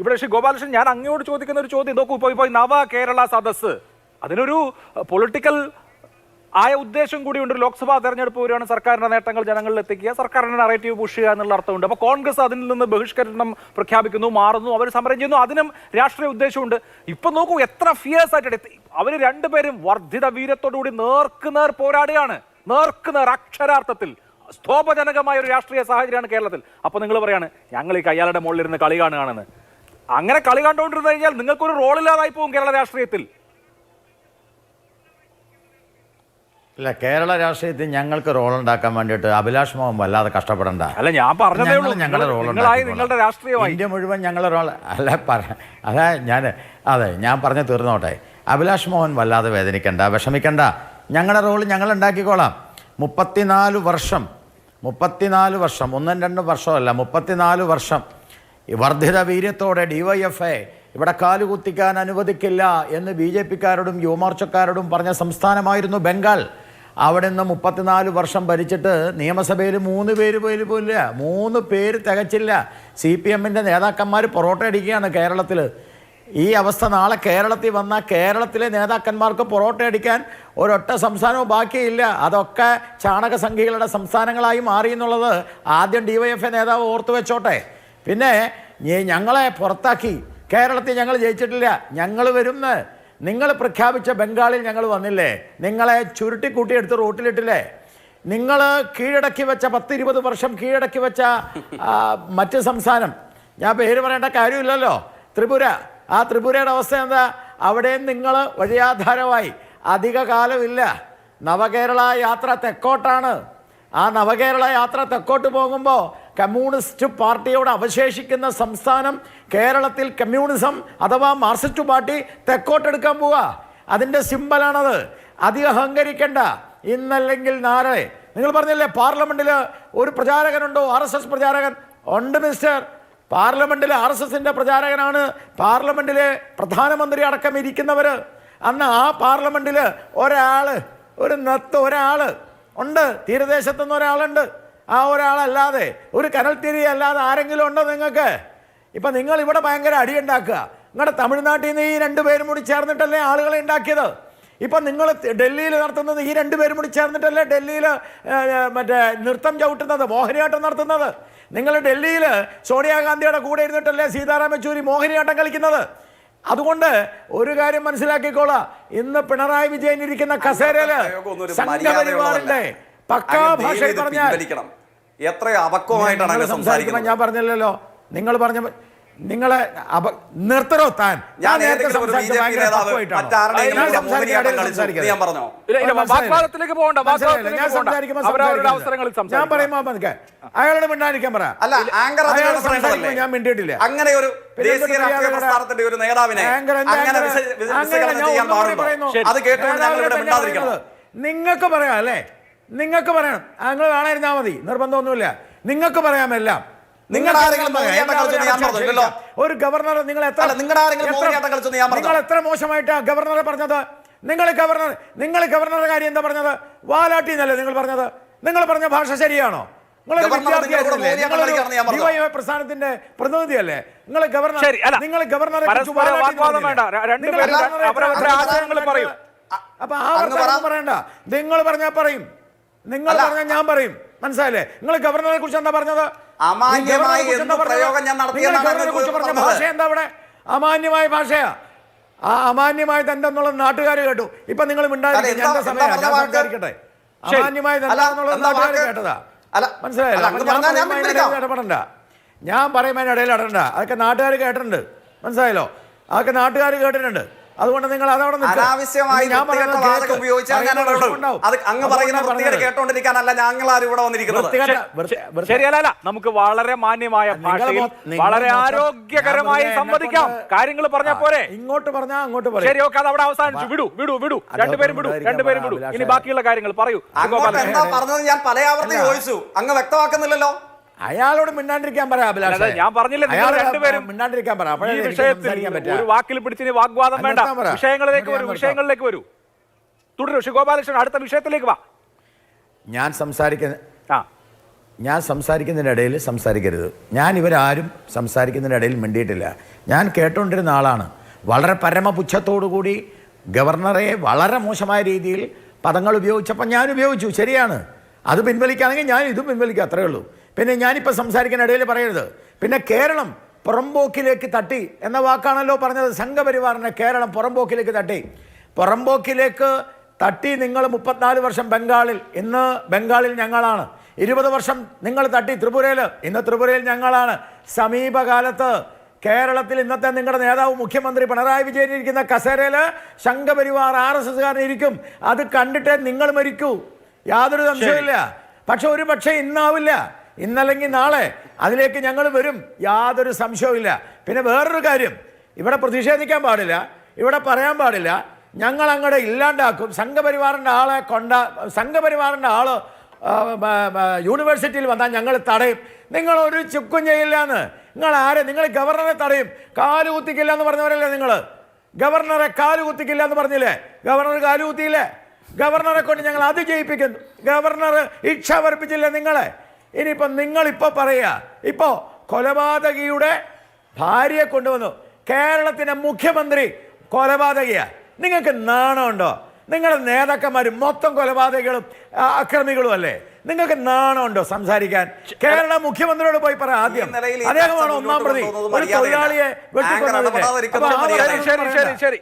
ഇവിടെ ശ്രീ ഗോപാലകൃഷ്ണൻ ഞാൻ അങ്ങോട്ട് ചോദിക്കുന്ന ഒരു ചോദ്യം. നോക്കൂ ഇപ്പോൾ ഇപ്പോൾ നവ കേരള സദസ്സ്. അതിനൊരു പൊളിറ്റിക്കൽ ആയ ഉദ്ദേശം കൂടിയുണ്ട് ലോക്സഭാ തെരഞ്ഞെടുപ്പ് വരികയാണ് സർക്കാരിന്റെ നേട്ടങ്ങൾ ജനങ്ങളിൽ എത്തിക്കുക. സർക്കാരിന്റെ നറേറ്റീവ് പുഷ് ചെയ്യുക എന്നുള്ള അർത്ഥമുണ്ട്. അപ്പോൾ കോൺഗ്രസ് അതിൽ നിന്ന് ബഹിഷ്കരണം പ്രഖ്യാപിക്കുന്നു മാറുന്നു അവർ സമരം ചെയ്യുന്നു. അതിനും രാഷ്ട്രീയ ഉദ്ദേശമുണ്ട്. ഇപ്പൊ നോക്കൂ എത്ര ഫിയേഴ്സ് ആയിട്ട് അവർ രണ്ടുപേരും വർദ്ധിത വീരത്തോടുകൂടി നേർക്ക് നേർ പോരാടുകയാണ്. നേർക്ക് നേർ അക്ഷരാർത്ഥത്തിൽ. സ്തോപജനകമായ ഒരു രാഷ്ട്രീയ സാഹചര്യമാണ് കേരളത്തിൽ. അപ്പൊ നിങ്ങൾ പറയാണ് ഞങ്ങൾ ഈ കയ്യാളുടെ മുകളിലിരുന്ന് കളി കാണുകയാണെന്ന്. അങ്ങനെ കളി കണ്ടുകൊണ്ടിരുന്നു കഴിഞ്ഞാൽ നിങ്ങൾക്കൊരു റോളില്ലാതായി പോകും കേരള രാഷ്ട്രീയത്തിൽ. ഇല്ല കേരള രാഷ്ട്രീയത്തിൽ ഞങ്ങൾക്ക് റോൾ ഉണ്ടാക്കാൻ വേണ്ടിയിട്ട് അഭിലാഷ് മോഹൻ വല്ലാതെ കഷ്ടപ്പെടണ്ട. അല്ല ഞാൻ പറഞ്ഞതേ ഉള്ളൂ. ഞങ്ങളുടെ റോൾ നിങ്ങളുടെ രാഷ്ട്രീയമായി. ഇന്ത്യ മുഴുവൻ ഞങ്ങളുടെ റോൾ അല്ല പറ അതാ ഞാൻ അതെ ഞാൻ പറഞ്ഞു തീർന്നോട്ടെ. അഭിലാഷ് മോഹൻ വല്ലാതെ വേദനിക്കണ്ട വിഷമിക്കണ്ട. ഞങ്ങളുടെ റോൾ ഞങ്ങൾ ഉണ്ടാക്കിക്കോളാം. മുപ്പത്തിനാല് വർഷം മുപ്പത്തിനാല് വർഷം ഒന്നും രണ്ടും വർഷമല്ല മുപ്പത്തിനാല് വർഷം വർദ്ധിത വീര്യത്തോടെ ഡിവൈഎഫ്ഐ ഇവിടെ കാലുകുത്തിക്കാൻ അനുവദിക്കില്ല എന്ന് ബി ജെ പിക്കാരോടും യുവമോർച്ചക്കാരോടും പറഞ്ഞ സംസ്ഥാനമായിരുന്നു ബംഗാൾ. അവിടെ നിന്ന് മുപ്പത്തിനാല് വർഷം ഭരിച്ചിട്ട് നിയമസഭയിൽ മൂന്ന് പേര് പോലും പോലില്ല മൂന്ന് പേര് തികച്ചില്ല. സി പി എമ്മിന്റെ നേതാക്കന്മാർ പൊറോട്ട അടിക്കുകയാണ് കേരളത്തിൽ ഈ അവസ്ഥ നാളെ കേരളത്തിൽ വന്നാൽ കേരളത്തിലെ നേതാക്കന്മാർക്ക് പൊറോട്ട അടിക്കാൻ ഒരൊറ്റ സംസ്ഥാനവും ബാക്കിയില്ല. അതൊക്കെ ചാണകസംഖ്യകളുടെ സംസ്ഥാനങ്ങളായി മാറി എന്നുള്ളത് ആദ്യം എ നേതാവ് ഓർത്തു വെച്ചോട്ടെ പിന്നെ ഞങ്ങളെ പുറത്താക്കി. കേരളത്തിൽ ഞങ്ങൾ ജയിച്ചിട്ടില്ല. ഞങ്ങൾ വരുന്ന്. നിങ്ങൾ പ്രഖ്യാപിച്ച ബംഗാളിൽ ഞങ്ങൾ വന്നില്ലേ? നിങ്ങളെ ചുരുട്ടിക്കൂട്ടിയെടുത്ത് റോട്ടിലിട്ടില്ലേ? നിങ്ങൾ കീഴടക്കി വെച്ച പത്തിരുപത് വർഷം കീഴടക്കി വെച്ച മറ്റ് സംസ്ഥാനം. ഞാൻ പേര് പറയേണ്ട കാര്യമില്ലല്ലോ. ത്രിപുര. ആ ത്രിപുരയുടെ അവസ്ഥ എന്താ? അവിടെയും നിങ്ങൾ വഴിയാധാരമായി. അധിക കാലമില്ല നവകേരള യാത്ര തെക്കോട്ടാണ്. ആ നവകേരള യാത്ര തെക്കോട്ട് പോകുമ്പോൾ കമ്മ്യൂണിസ്റ്റ് പാർട്ടിയോട് അവശേഷിക്കുന്ന സംസ്ഥാനം കേരളത്തിൽ കമ്മ്യൂണിസം അഥവാ മാർസിസ്റ്റ് പാർട്ടി തെക്കോട്ടെടുക്കാൻ പോവുക അതിന്റെ സിമ്പലാണത്. അധികം അഹങ്കരിക്കേണ്ട. ഇന്നല്ലെങ്കിൽ നാളെ. നിങ്ങൾ പറഞ്ഞില്ലേ പാർലമെന്റിൽ ഒരു പ്രചാരകനുണ്ടോ? ആർ എസ് എസ് പ്രചാരകൻ? ഉണ്ട് മിസ്റ്റർ. പാർലമെന്റിൽ ആർ എസ് എസിന്റെ പ്രചാരകനാണ്. പാർലമെന്റിലെ പ്രധാനമന്ത്രി അടക്കം ഇരിക്കുന്നവർ അന്ന് ആ പാർലമെന്റിൽ ഒരാൾ ഒരു നത്ത് ഒരാൾ ഉണ്ട്. തീരദേശത്തുനിന്ന് ഒരാളുണ്ട്. ആ ഒരാളല്ലാതെ ഒരു കനൽത്തിരി അല്ലാതെ ആരെങ്കിലും ഉണ്ടോ നിങ്ങൾക്ക് ഇപ്പം നിങ്ങൾ ഇവിടെ ഭയങ്കര അടിയുണ്ടാക്കുക നിങ്ങളുടെ തമിഴ്നാട്ടിൽ നിന്ന് ഈ രണ്ടുപേരും കൂടി ചേർന്നിട്ടല്ലേ ആളുകളെ ഉണ്ടാക്കിയത് ഇപ്പം നിങ്ങൾ ഡൽഹിയിൽ നടത്തുന്നത് ഈ രണ്ട് രണ്ടുപേരും കൂടി ചേർന്നിട്ടല്ലേ ഡൽഹിയിൽ മറ്റേ നൃത്തം ചവിട്ടുന്നത് മോഹിനിയാട്ടം നടത്തുന്നത് നിങ്ങൾ ഡൽഹിയിൽ സോണിയാഗാന്ധിയുടെ കൂടെ ഇരുന്നിട്ടല്ലേ സീതാറാം യെച്ചൂരി മോഹിനിയാട്ടം കളിക്കുന്നത് അതുകൊണ്ട് ഒരു കാര്യം മനസ്സിലാക്കിക്കോളാം ഇന്ന് പിണറായി വിജയൻ ഇരിക്കുന്ന കസേരയിൽ സംഘപരിവാറിന്റെ. പക്കാ ഭാഷയിൽ പറഞ്ഞാൽ എത്രയോ അപക്വമായിട്ടാണ് നിങ്ങൾ അങ്ങ് ഞാൻ സംസാരിക്കുന്നത്? പറഞ്ഞില്ലല്ലോ. നിങ്ങൾ പറഞ്ഞ നിങ്ങളെ അപ നിർത്തരോ താൻ. ഞാൻ ഞാൻ മതിക്കെ അയാളോട് മിണ്ടാതിരിക്കാൻ പറ. ഞാൻ മിണ്ടിയിട്ടില്ല. അങ്ങനെ ഒരു ദേശീയ രാഷ്ട്രീയ പ്രസ്ഥാനത്തിന്റെ ഒരു നേതാവിനെ അങ്ങനെ പറയുന്നു. അത് കേട്ടുകൊണ്ട് ഞങ്ങൾ ഇവിടെ മിണ്ടാതിരിക്കണം. നിങ്ങൾക്ക് പറയാം അല്ലേ? നിങ്ങൾക്ക് പറയണം. നിങ്ങൾ കാണാതിരുന്നാൽ മതി. നിർബന്ധമൊന്നുമില്ല. നിങ്ങൾക്ക് പറയാമെല്ലാം നിങ്ങൾ. ഒരു ഗവർണർ നിങ്ങൾ എത്ര? നിങ്ങൾ എത്ര മോശമായിട്ടാ ഗവർണറെ പറഞ്ഞത്? നിങ്ങൾ ഗവർണർ നിങ്ങൾ ഗവർണറുടെ കാര്യം എന്താ പറഞ്ഞത്? വാലാട്ടി എന്നല്ലേ നിങ്ങൾ പറഞ്ഞത്? നിങ്ങൾ പറഞ്ഞ ഭാഷ ശരിയാണോ? DYFI പ്രസ്ഥാനത്തിന്റെ പ്രതിനിധിയല്ലേ? നിങ്ങൾ ഗവർണർ ശരി നിങ്ങൾ ഗവർണറെ നിങ്ങൾ അപ്പൊ ആ. പറയണ്ട. നിങ്ങൾ പറഞ്ഞാൽ പറയും. നിങ്ങൾ. പറഞ്ഞാൽ ഞാൻ പറയും. മനസ്സിലായില്ലേ? നിങ്ങൾ ഗവർണറെ കുറിച്ച് എന്താ പറഞ്ഞത്? പറഞ്ഞ ഭാഷ എന്താ അവിടെ? അമാന്യമായ ഭാഷയാ. ആ അമാന്യമായ എന്തെന്നുള്ളത് നാട്ടുകാർ കേട്ടു. ഇപ്പൊ നിങ്ങൾ? സംസാരിക്കട്ടെ. എന്താണെന്നുള്ളത് നാട്ടുകാർ കേട്ടതാ. മനസ്സിലായില്ല? ഇടപെടണ്ട. ഞാൻ പറയുമ്പോൾ ഇടയിൽ ഇടണ്ട അതൊക്കെ നാട്ടുകാർ കേട്ടിട്ടുണ്ട്. മനസ്സിലായല്ലോ? അതൊക്കെ നാട്ടുകാർ കേട്ടിട്ടുണ്ട്. അതുകൊണ്ട് നിങ്ങൾ അതവിടെ. അനാവശ്യമായി അങ്ങ് പറയുന്ന ഞങ്ങളാരും ഇവിടെ വന്നിരിക്കുന്നത്. ശരിയല്ല നമുക്ക് വളരെ മാന്യമായ ഭാഷയിൽ വളരെ ആരോഗ്യകരമായി സംവദിക്കാം. കാര്യങ്ങൾ പറഞ്ഞാൽ പോരെ. ഇങ്ങോട്ട് പറഞ്ഞാ അങ്ങോട്ട് പറയാം. ശരി ഓക്കെ അത് അവിടെ അവസാനിച്ചു വിടൂ വിടൂ വിടൂ. രണ്ടുപേരും വിടൂ രണ്ടുപേരും വിടൂ. ഇനി ബാക്കിയുള്ള കാര്യങ്ങൾ പറയൂ. അങ്ങോട്ട് എന്താ പറഞ്ഞത്? ഞാൻ പല ആവർത്തി ചോദിച്ചു. അങ്ങ് വ്യക്തമാക്കുന്നില്ലല്ലോ. അയാളോട് മിണ്ടാണ്ടിരിക്കാൻ പറയാം. ഞാൻ പറഞ്ഞില്ലേ, നിങ്ങൾ രണ്ടുപേരും മിണ്ടാണ്ടിരിക്കാൻ പറയാം. ഈ വിഷയത്തിൽ. ഒരു വാക്കിൽ പിടിച്ചിന് വാഗ്വാദം വേണ്ട. വിഷയങ്ങളിലേക്ക് വരൂ വിഷയങ്ങളിലേക്ക് വരൂ. തുടരൂ ശ്രീ ഗോപാലകൃഷ്ണൻ അടുത്ത വിഷയത്തിലേക്ക് വാ. ഞാൻ സംസാരിക്കുന്ന ആ. ഞാൻ സംസാരിക്കുന്നതിനിടയിൽ സംസാരിക്കരുത്. ഞാൻ ഇവരാരും സംസാരിക്കുന്നതിനിടയിൽ മിണ്ടിയിട്ടില്ല. ഞാൻ കേട്ടുകൊണ്ടിരുന്ന ആളാണ്. വളരെ പരമപുച്ഛത്തോടു കൂടി ഗവർണറെ വളരെ മോശമായ രീതിയിൽ പദങ്ങൾ ഉപയോഗിച്ചപ്പോൾ ഞാൻ ഉപയോഗിച്ചു. ശരിയാണ്. അത് പിൻവലിക്കുകയാണെങ്കിൽ ഞാൻ ഇതും പിൻവലിക്കുക അത്രയേ ഉള്ളൂ. പിന്നെ ഞാനിപ്പോൾ സംസാരിക്കുന്ന ഇടയിൽ പറയരുത്. പിന്നെ കേരളം പുറമ്പോക്കിലേക്ക് തട്ടി എന്ന വാക്കാണല്ലോ പറഞ്ഞത്. സംഘപരിവാറിനെ കേരളം പുറമ്പോക്കിലേക്ക് തട്ടി. പുറമ്പോക്കിലേക്ക് തട്ടി നിങ്ങൾ മുപ്പത്തിനാല് വർഷം ബംഗാളിൽ. ഇന്ന് ബംഗാളിൽ ഞങ്ങളാണ്. ഇരുപത് വർഷം നിങ്ങൾ തട്ടി ത്രിപുരയിൽ. ഇന്ന് ത്രിപുരയിൽ ഞങ്ങളാണ്. സമീപകാലത്ത് കേരളത്തിൽ ഇന്നത്തെ നിങ്ങളുടെ നേതാവ് മുഖ്യമന്ത്രി പിണറായി വിജയൻ ഇരിക്കുന്ന കസേരയിൽ സംഘപരിവാർ ആർ എസ് എസ്കാരൻ ഇരിക്കും. അത് കണ്ടിട്ടേ നിങ്ങൾ മരിക്കൂ. യാതൊരു സംശയമില്ല പക്ഷെ ഒരു പക്ഷേ ഇന്നാവില്ല. ഇന്നല്ലെങ്കിൽ നാളെ അതിലേക്ക് ഞങ്ങൾ വരും. യാതൊരു സംശയവുമില്ല പിന്നെ വേറൊരു കാര്യം. ഇവിടെ പ്രതിഷേധിക്കാൻ പാടില്ല. ഇവിടെ പറയാൻ പാടില്ല. ഞങ്ങൾ അങ്ങോട്ട് ഇല്ലാണ്ടാക്കും. സംഘപരിവാറിന്റെ ആളെ കൊണ്ട സംഘപരിവാറിന്റെ ആൾ ആ, ബ, ബ, യൂണിവേഴ്സിറ്റിയിൽ വന്നാൽ ഞങ്ങൾ തടയും. നിങ്ങൾ ഒരു ചുക്കും ചെയ്യില്ല എന്ന് നിങ്ങൾ ആരെ? നിങ്ങൾ ഗവർണറെ തടയും. കാൽ കുത്തിക്കില്ല എന്ന് പറഞ്ഞവരല്ലേ നിങ്ങൾ? ഗവർണറെ കാൽ കുത്തിക്കില്ല എന്ന് പറഞ്ഞില്ലേ? ഗവർണർ കാൽ കുത്തിയില്ലേ? ഗവർണറെ കൊണ്ട് ഞങ്ങൾ അത് ജയിപ്പിക്കുന്നു. ഗവർണർ ഇച്ഛ വർപ്പിച്ചില്ലേ നിങ്ങളെ? ഇനിയിപ്പം നിങ്ങളിപ്പോൾ പറയുക ഇപ്പോൾ കൊലപാതകിയുടെ ഭാര്യയെ കൊണ്ടുവന്നു. കേരളത്തിന്റെ മുഖ്യമന്ത്രി കൊലപാതകിയാണ് നിങ്ങൾക്ക് നാണമുണ്ടോ? നിങ്ങളുടെ നേതാക്കന്മാർ മൊത്തം കൊലപാതകികളും ആ, അക്രമികളും അല്ലേ? നിങ്ങൾക്ക് നാണമുണ്ടോ സംസാരിക്കാൻ? കേരള മുഖ്യമന്ത്രിയോട് പോയി പറ ആദ്യം. അദ്ദേഹമാണ് ഒന്നാം പ്രതി? ഒരു തൊഴിലാളിയെ വെട്ടിക്കൊണ്ടത് ശരി ശരി ശരി.